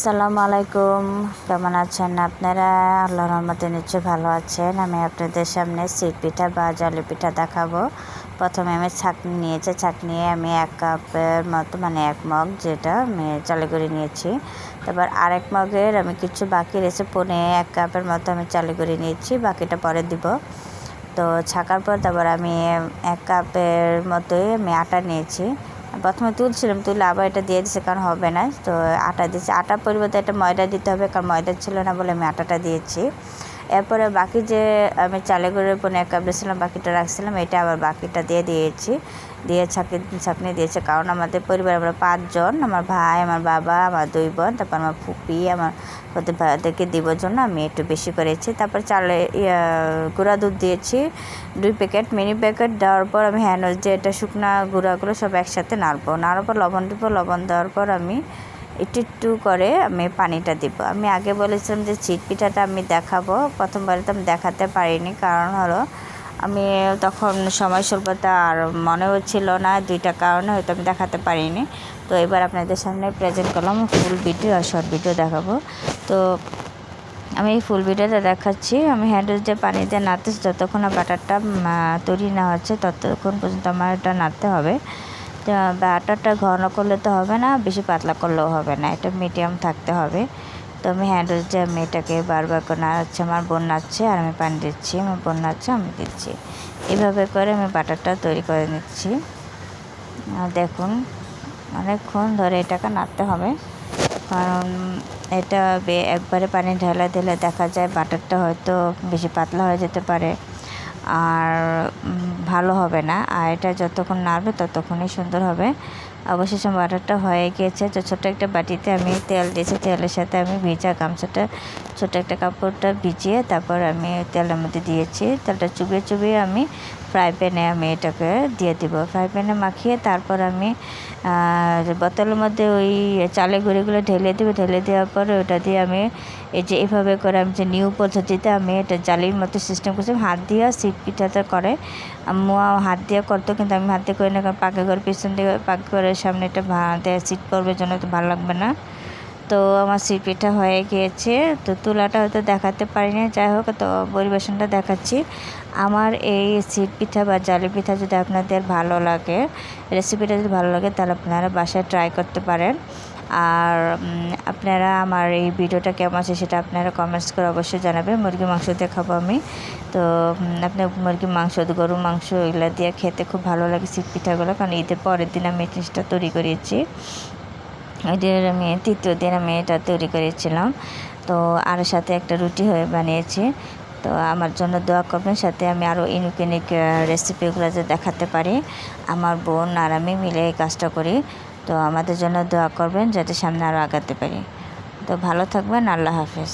আসসালামু আলাইকুম। কেমন আছেন আপনারা? আল্লাহ রহমতে নিশ্চয়ই ভালো আছেন। আমি আপনাদের সামনে সিট পিঠা বা জলি পিঠা দেখাবো। প্রথমে আমি ছাকনি নিয়েছি। ছাকনি নিয়ে আমি এক কাপের মতো মানে এক মগ যেটা আমি চালে করে নিয়েছি। তারপর আরেক মগের আমি কিছু বাকি রেখে পনে এক কাপের মতো আমি চালে করে নিয়েছি। বাকিটা পরে দিব। তো ছাকার পর তারপর আমি এক কাপের মতোই আমি আটা নিয়েছি। প্রথমে তুলছিলাম, তুলে আবার এটা দিয়ে দিছে কারণ হবে না। তো আটা দিয়েছি। আটার পরিবর্তে একটা ময়দা দিতে হবে, কারণ ময়দা ছিল না বলে আমি আটাটা দিয়েছি। এরপরে বাকি যে আমি চালে করে পনে এক কাপ দিয়েছিলাম বাকিটা রাখছিলাম, এটা আবার বাকিটা দিয়ে দিয়েছি। দিয়ে ছাঁকি ছাঁকনি দিয়েছে, কারণ আমাদের পরিবার, আমরা পাঁচজন, আমার ভাই, আমার বাবা, আমার দুই বোন, তারপর আমার ফুপি, আমার ভাইদেরকে দিবার জন্য আমি একটু বেশি করেছি। তারপর চালে গুঁড়া দুধ দিয়েছি, দুই প্যাকেট, মিনি প্যাকেট দেওয়ার পর আমি হ্যান্ড যে এটা শুকনা গুঁড়াগুলো সব একসাথে নাড়বো। নাড়ার পর লবণ দিব লবণ দেওয়ার পর আমি একটু একটু করে আমি পানিটা দিব। আমি আগে বলেছিলাম যে চিট পিঠাটা আমি দেখাবো। প্রথমবারে তো আমি দেখাতে পারিনি। কারণ হলো, আমি তখন সময় স্বল্পতা আর মনে হচ্ছিল না দুইটা কারণে হয়তো আমি দেখাতে পারিনি। তো এবার আপনাদের সামনে প্রেজেন্ট করলাম ফুল ভিডিও আর শর্ট ভিডিও দেখাবো। তো আমি এই ফুল ভিডিওটা দেখাচ্ছি। আমি হ্যান্ডেল দিয়ে নাড়তেছি। যতক্ষণ না বাটারটা তৈরি না হচ্ছে, ততক্ষণ পর্যন্ত আমার এটা নাড়তে হবে। ব্যাটারটা ঘন করলে তো হবে না, বেশি পাতলা করলেও হবে না। এটা মিডিয়াম থাকতে হবে। তো আমি হ্যান্ডেল যে আমি এটাকে বারবার করে নাড়াচ্ছি, আমার বোন নাড়ছে, আর আমি পানি দিচ্ছি। আমার বোন নাড়ছে, আমি দিচ্ছি। এভাবে করে আমি বাটারটা তৈরি করে নিচ্ছি। দেখুন, অনেকক্ষণ ধরে এটাকে নাড়তে হবে। কারণ এটা একবারে পানি ঢালা দিলে দেখা যায় বাটারটা হয়তো বেশি পাতলা হয়ে যেতে পারে। আর ভালো হবে না আর এটা যতক্ষণ নাড়বে ততক্ষণই সুন্দর হবে। অবশেষে বাটারটা হয়ে গিয়েছে। তো ছোটো একটা বাটিতে আমি তেল দিয়েছি। তেলের সাথে আমি ভিজা গামছাটা ছোটো একটা কাপড়টা ভিজিয়ে তারপর আমি তেলের মধ্যে দিয়েছি। তেলটা চুবিয়ে চুবিয়ে আমি ফ্রাই প্যানে আমি এটাকে দিয়ে দিব। ফ্রাই প্যানে মাখিয়ে তারপর আমি বোতলের মধ্যে ওই চালের গুঁড়িগুলো ঢেলে দেবো। ঢেলে দেওয়ার পরে ওটা দিয়ে আমি এই যে এভাবে করে আমি যে নিউ পদ্ধতিতে আমি এটা জালির মতো সিস্টেম করছি, হাত দিয়ে সিট পিঠাটা করে। মোয়া হাত দিয়ে করতো, কিন্তু আমি হাত দিয়ে করি না, কারণ পাকে করে পিছন দিয়ে পাকে করে সামনে এটা সিট করবে জন্য তো ভালো লাগবে না। তো আমার সিট পিঠা হয়ে গিয়েছে। তো তুলাটা হয়তো দেখাতে পারি পারিনি। যাই হোক, তো পরিবেশনটা দেখাচ্ছি। আমার এই সিট পিঠা বা জালি পিঠা যদি আপনাদের ভালো লাগে রেসিপিটা যদি ভালো লাগে, তাহলে আপনারা বাসায় ট্রাই করতে পারেন। আর আপনারা আমার এই ভিডিওটা কেমন আছে সেটা আপনারা কমেন্টস করে অবশ্যই জানাবেন। মুরগি মাংস দিয়ে খাব আমি। তো আপনার মুরগির মাংস, গরুর মাংস এগুলো দিয়ে খেতে খুব ভালো লাগে সিট পিঠাগুলো। কারণ ঈদের পরের দিন আমি জিনিসটা তৈরি ওই দিন আমি তৃতীয় দিন আমি এটা তৈরি করেছিলাম। তো, আর সাথে একটা রুটি হয়ে বানিয়েছি। তো, আমার জন্য দোয়া করবেন, সাথে আমি আরও ইউনিক ইউনিক রেসিপিগুলো যে দেখাতে পারি। আমার বোন আর আমি মিলে এই কাজটা করি। তো আমাদের জন্য দোয়া করবেন যাতে সামনে আরও আগাতে পারি। তো ভালো থাকবেন, আল্লাহ হাফেজ।